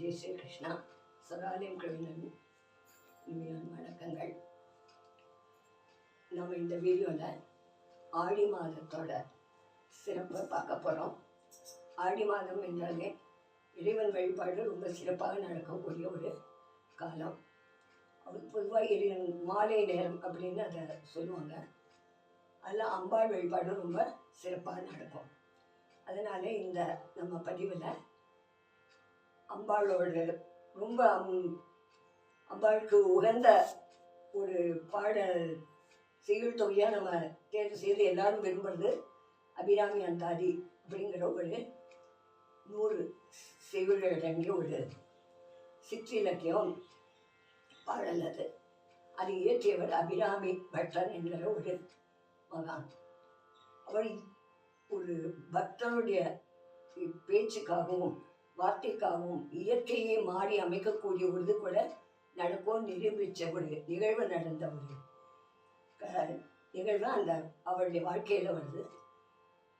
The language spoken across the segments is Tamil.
ஜெய் ஸ்ரீ கிருஷ்ணா. சதாலயம் கவிஞன் இனிமையான வணக்கங்கள். நம்ம இந்த வீடியோவில் ஆடி மாதத்தோட சிறப்பை பார்க்க போகிறோம் ஆடி மாதம் என்றாலே இறைவன் வழிபாடு ரொம்ப சிறப்பாக நடக்கக்கூடிய ஒரு காலம். அது பொதுவாக இறைவன் மாலை நேரம் அப்படின்னு அதை சொல்லுவாங்க. அதில் அம்பாள் வழிபாடு ரொம்ப சிறப்பாக நடக்கும். அதனால் இந்த நம்ம பதிவில் அம்பாளோட ரொம்ப அம்- அம்பாளுக்கு உகந்த ஒரு பாடல் செய்யுள் தொகையாக நம்ம தேர்வு செய்து எல்லாரும் விரும்புறது அபிராமி அந்தாதி அப்படிங்கிற ஒரு நூறு செய்யுள் அடங்கிய ஒரு சிற்றிலக்கியம் பாடல் அது அது இயற்றியவர் அபிராமி பட்டன் என்கிற ஒரு மகான். அவர் ஒரு பக்தனுடைய பேச்சுக்காகவும் வார்த்தைக்காகவும் இயற்கையை மாறி அமைக்கக்கூடிய ஒரு இது கூட நடக்கும் நிரூபித்த ஒரு நிகழ்வு நடந்த ஒரு நிகழ்வு அந்த அவருடைய வாழ்க்கையில் வருது.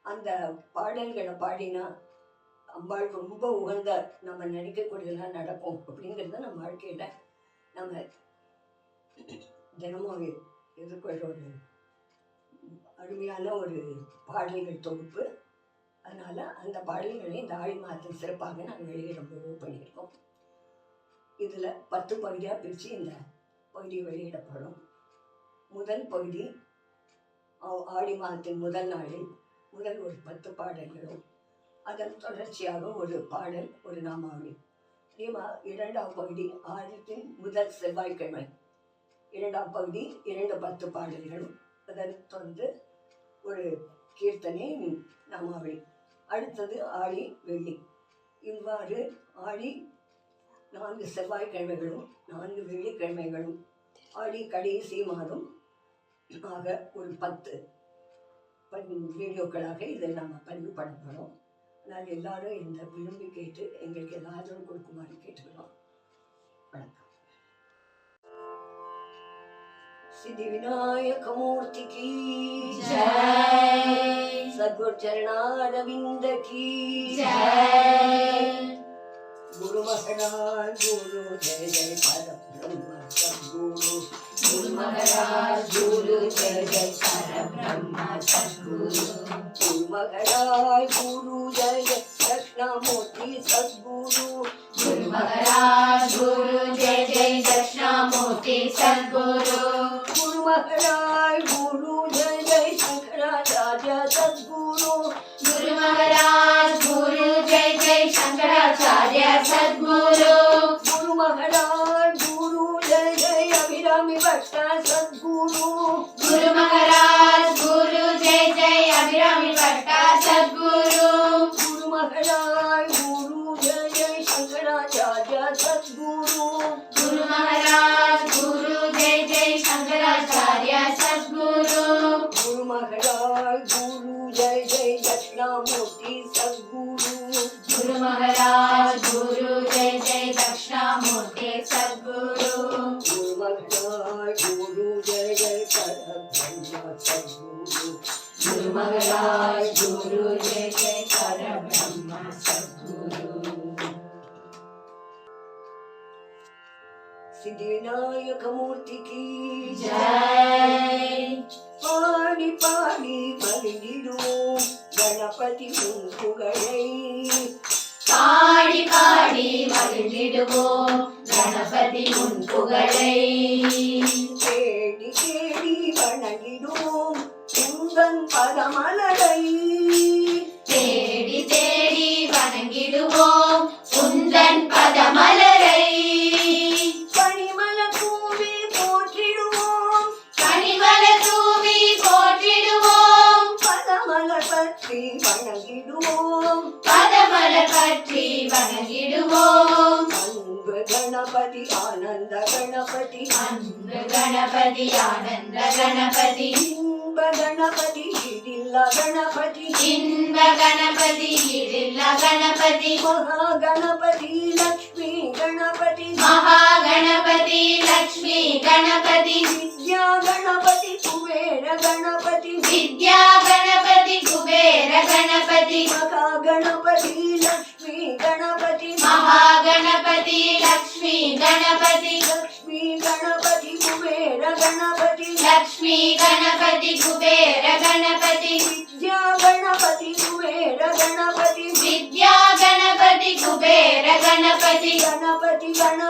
அந்த பாடல்களை பாடினா அம்பாள் ரொம்ப உகந்த நம்ம நினைக்கக்கூடியதெல்லாம் நடக்கும் அப்படிங்கிறத நம்ம வாழ்க்கையில் நம்ம தினமும் எதிர்கொள்கிற ஒரு அருமையான ஒரு பாடல்கள் தொகுப்பு. அதனால் அந்த பாடல்களை இந்த ஆடி மாதத்தில் சிறப்பாக நாங்கள் வெளியிட முடிவு பண்ணியிருக்கோம் இதில் பத்து பகுதியாக பிரித்து இந்த பகுதி வெளியிடப்படும். முதல் பகுதி ஆடி மாதத்தின் முதல் நாளில் முதல் ஒரு பத்து பாடல்களும் அதன் தொடர்ச்சியாக ஒரு பாடல் ஒரு நாமாவளி. அதே மா இரண்டாம் பகுதி ஆடித்தின் முதல் செவ்வாய்க்கிழமை. இரண்டாம் பகுதி இரண்டு பத்து பாடல்களும் அதன் தொடர்ந்து ஒரு கீர்த்தனை நாமாவளி. அடுத்தது ஆடி வெள்ளி. இவ்வாறு ஆடி நான்கு செவ்வாய்க்கிழமைகளும் நான்கு வெள்ளிக்கிழமைகளும் ஆடி கடைசி மாதம் ஆக ஒரு பத்து பன் வீடியோக்களாக இதை நாம் பதிவு பண்ண போகிறோம் அதனால் எல்லாரும் இந்த விரும்பி கேட்டு எங்களுக்கு எல்லாரும் கொடுக்குமாறு கேட்டுக்கிறோம். வணக்கம். सिद्धिविनायक मूर्ति की जय। सदगुर चरणारविंद की जय। गुरु महाराज गुरु जय जय पर गुरु महाराज गुरु जय जय पर ब्रह्म सदगुरु। गुरु महाराज गुरु जय जय दक्षिणामूर्ति सदगुरु। गुरु महाराज गुरु जय जय सदगुरु। महाराज गुरु जय जय शंकराचार्य सदगुरु। गुरु महाराज गुरु जय जय शंकराचार्य सदगुरु। गुरु महाराज गुरु जय जय अभिरामी भक्ता सद्गुरु। गुरु महाराज सद्गुरु गुरु महाराज गुरु जय जय परब्रह्म सद्गुरु सिद्धिविनायक मूर्ति की जय பாடி பாடி மகிழ்ந்திடுவோம் கணபதி உன் புகழை பாடி பாடி மகிழ்ந்திடுவோம் கணபதி உன் புகழை வணங்கிடுவோம் பதமலர் பற்றி வணங்கிடுவோம். அன்பு கணபதி ஆனந்த கணபதி. அன்பு கணபதி ஆனந்த கணபதி. இன்ப கணபதி இதில்ல கணபதி. இன்ப கணபதி இதில்ல கணபதி. மகா கணபதி லக்ஷ்மி கணபதி. மகா கணபதி லக்ஷ்மி கணபதி. வித்யா கணபதி குபேர கணபதி. महागणपति लक्ष्मी गणपति लक्ष्मी गणपति कुबेर गणपति लक्ष्मी गणपति कुबेर गणपति विद्या गणपति कुबेर गणपति विद्या गणपति कुबेर गणपति गणपति गणपति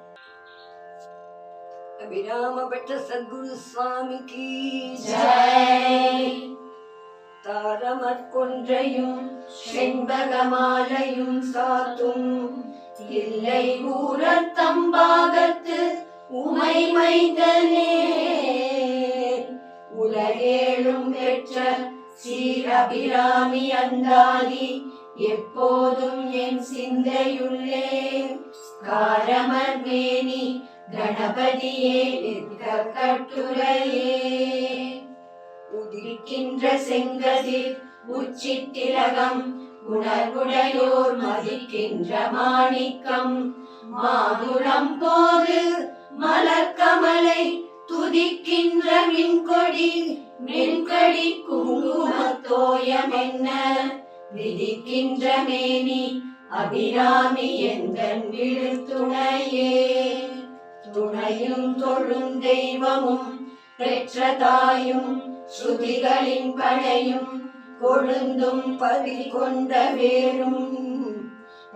அபிராம பட்ட சத்குரு சுவாமிக்கு தாரமற்கொன்றையும் செண்பகமாலையும் சாத்தும். இல்லை ஊரத்தம்பாகத்து உமை மைந்தனே. உலகேழும் பெற்ற சீரபிராமி அந்தாதி எப்போதும் என் சிந்தையுள்ளே. காரமர்மேனி கணபதியே நிற்க கட்டுரையே. உதிக்கின்ற செங்கதிர் உச்சித்திலகம் உணர்வுடையோர் மதிக்கின்ற மாணிக்கம். மாதுளம் போது மலர்கமலை துதிக்கின்ற மின்கொடி மென்கடி குங்குமத்தோயம் என்ன விதிக்கின்ற மேனி அபிராமி எந்தன் விழுத்துணையே. துணையும் தொழும் தெய்வமும் பெற்ற தாயும் ஸ்ருதிகளின் படையும் கொழுந்தும் பதி கொண்ட வேரும்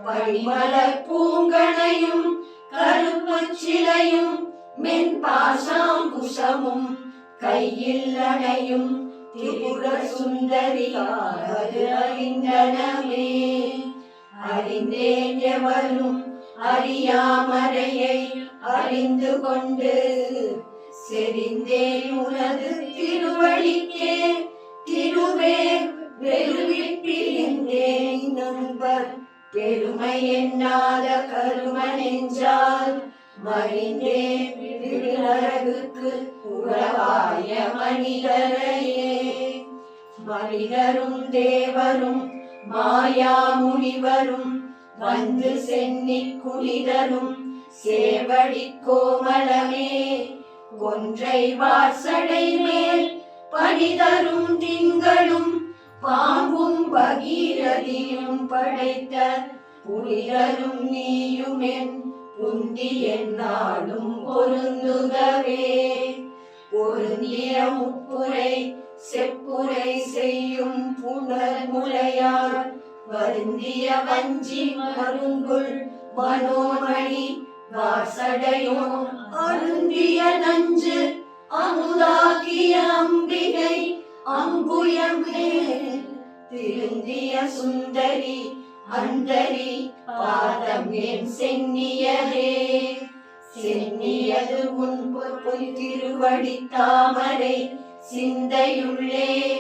பரிமலர் பூங்கனையும் கருப்பு சிலையும் மென் மென்பாசாங்குசமும் கையில் அணையும் திரிபுர சுந்தரியாவது அறிந்தனமே. அறிந்தேன் எவரும் அறியாமறையை அறிந்து கொண்டு செறிந்தேன் உனது திருவழிக்கே திருவே வெறுவிப்பிருந்தேன் நண்பர். பெருமை எண்ணாத கரும நெஞ்சால் மறிந்தேன் விழுநரகுக்கு உறவாய மனிதரையே. மனிதரும் தேவரும் மாயா முனிவரும் வந்து சென்னி குளிதரும் சேவடி கோமலமே கொன்றை வாசடை மேல் பனிதரும் திங்களும் பாம்பும் பகீரதியும் படைத்த புனிதரும் நீயுமென் புந்தி என்னாலும் பொருந்துகவே. பொருந்திய முப்புரை செப்புரை செய்யும் புனர் முலையார் வருந்திய வஞ்சி மருங்குள் மனோமணி வாசடையோ அருந்திய நஞ்சு அமுதாக்கிய அம்பிகை அங்குயமே திருந்திய சுந்தரி அந்தரி பாதம் என் சென்னியரே. சென்னியது முன்பு பொய் திருவடி தாமரை சிந்தையுள்ளே.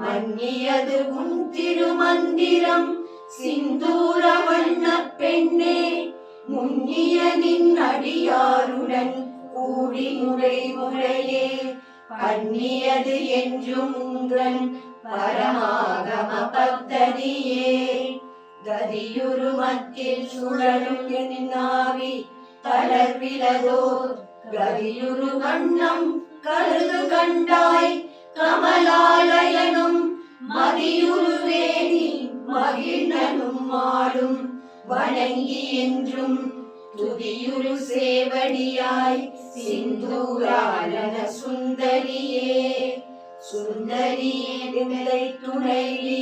மன்னியது உன் திருமந்திரம் சிந்தூர வண்ண பெண்ணே. முன்னிய நின் அடியாருடன் கூடி முறை முறையே பண்ணியது என்றும் உங்கள் பரமாகம பக்ததியே கதியுருமத்தில் சுழலும் என் நாவி தளர்விலதோ கதியுரு வண்ணம் கருது கண்டாய் கமலாலயனும் மதியுருவேணி மகிழ்ந்தனும் மாடும் வணங்கி என்றும் துதியுரு சேவடியாய் சிந்தூராலன சுந்தரியே சுந்தரியே நிலை துணைவி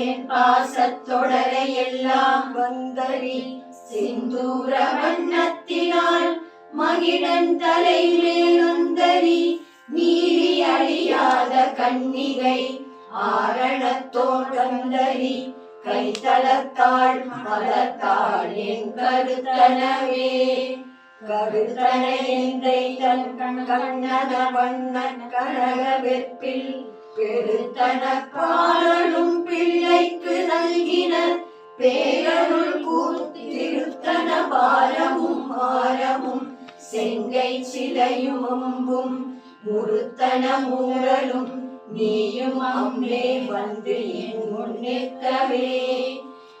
என் பாசத்தொடரை எல்லாம் வந்தரி சிந்தூர வண்ணத்தினால் மகிழன் தலை மேலந்தரி நீரி அழியாத கண்ணிகை ஆரணத்தோடந்தரி கைத்தளத்தாள் மலத்தாள் என் கருத்தனவே. கருத்தனையந்தை தன் கண்ணன வண்ணன் கனக வெப்பில் பெருத்தன பாலனும் பிள்ளைக்கு நல்கின பேரருள் கூத்திருத்தன பாலமும் மாரமும் செங்கை சிலையும் அம்பும் முருத்தன மூரலும் நீயும் அம்மே வந்து என் முன்னிற்கவே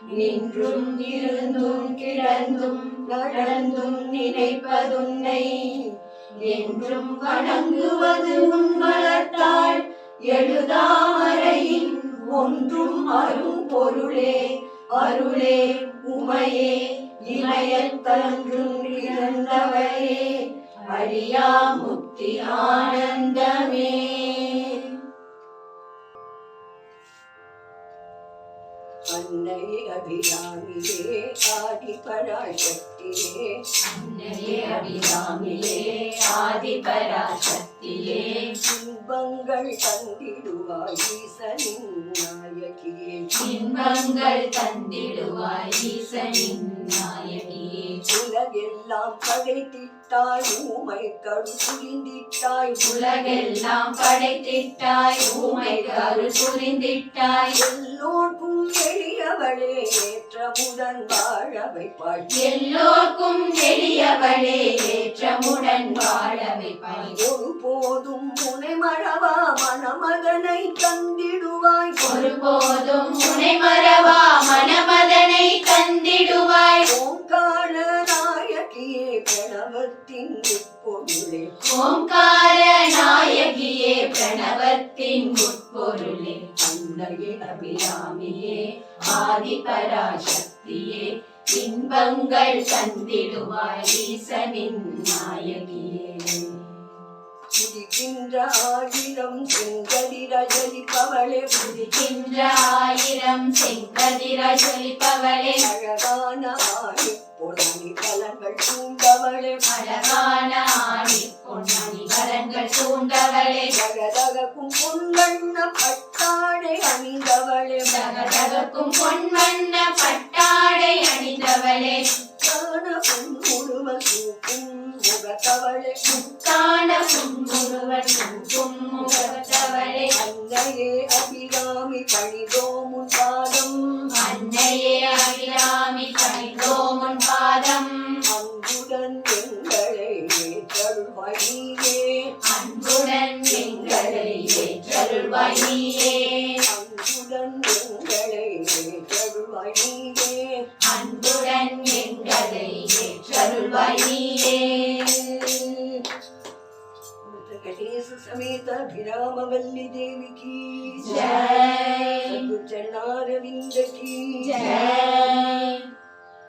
நின்றும் இருந்தும் கிடந்தும் நடந்தும் நினைப்பதுன்னை என்றும் வணங்குவது உன் வளர்த்தாள் எழுதாமறையின் ஒன்றும் அரும் பொருளே அருளே உமையே இமயத்தன்றும் இழந்தவரே. அழியா முக்தி ஆனந்தமே. அபிராமியே ஆதி பராசக்தியே அன்னையே அபிராமியே ஆதி பராசக்தியே இன்பங்கள் தந்திடுவாய் ஈசனின் நாயகியே. இன்பங்கள் தந்திடுவாய் ஈசனின் நாயகியே உலகெல்லாம் படைத்திட்டாய் ஊமை கடு புரிந்திட்டாய். உலகெல்லாம் படைத்திட்டாய் ஊமை கருள் புரிந்திட்டாய். எல்லோர்க்கும் எளியவளே ஏற்றமுடன் வாழ வைப்பாய். எல்லோர்க்கும் எளியவளே ஏற்றமுடன் வாழ வைப்பாய். ஒருபோதும் முனை மறவா மணமகனை தந்திடுவாய். ஒருபோதும் முனை மறவா ஓங்கார நாயகியே பிரணவத்தின் உட்பொருளே அன்னையே அபிராமியே ஆதி பராசக்தியே இன்பங்கள் தந்திடுவாய் ஈசனின் நாயகியே. உதிக்கின்ற ஆயிரம் செங்கதிரஜலிப்பவளே உதிக்கின்ற ஆயிரம் செங்கதிர ஜொலிப்பவளே அழகான ஆணி பொன்னி பலன்கள் தூண்டவளே. அழகான ஆணி பொன்னணி கரங்கள் சூண்டவளே ஜகதகக்கும் பொன்வண்ண பட்டாடை அணிந்தவளே. தகதகக்கும் பொன்வண்ண நீயே அன்புடன் எங்களை ஏற்றருள்வாய் நீயே அன்புடன் எங்களை ஏற்றருள்வாய் நீயே வெங்கடேச சமேத அபிராமவல்லி தேவி